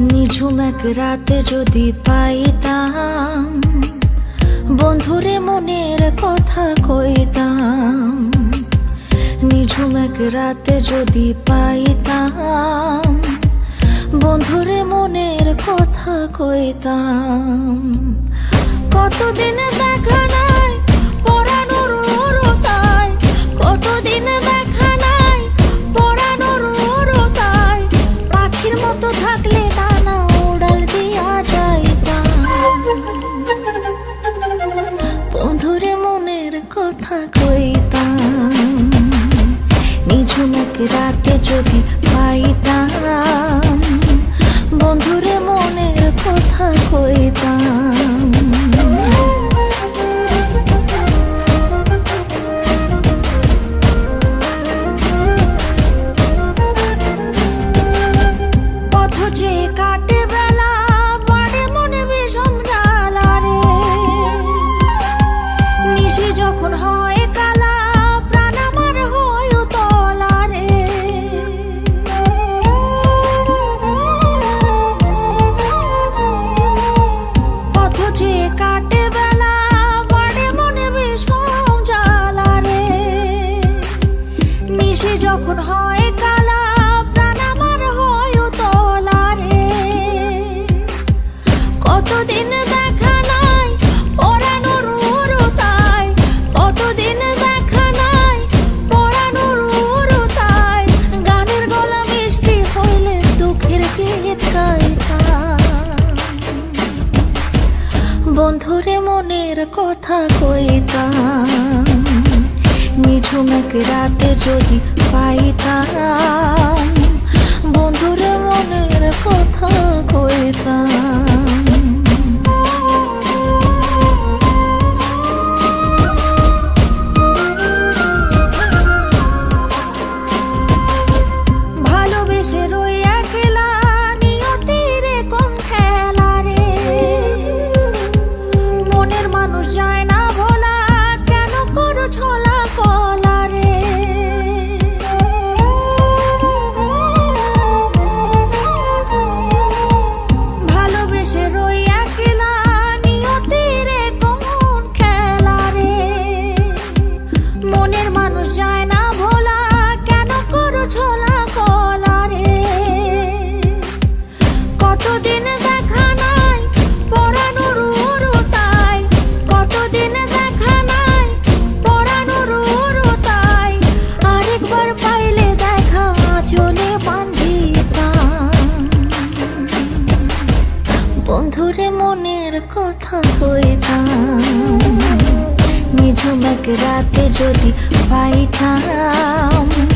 নিঝুম এক রাতে যদি পাইতাম, বন্ধুরে মনের কথা কইতাম নিঝুম এক রাতে যদি পাইতাম, বন্ধুরে মনের কথা কইতাম। কতদিন দেখা না কথা কইতাম নিঝুমক রাতে যদি পাই বন্ধুরে মনের কথা কইতাম নিঝুম এক রাতে যদি পাইতাম বন্ধুরে মনের কথা কই ধরে মনের কথা কইতাম। নিঝুম এক রাতে যদি পাইতাম।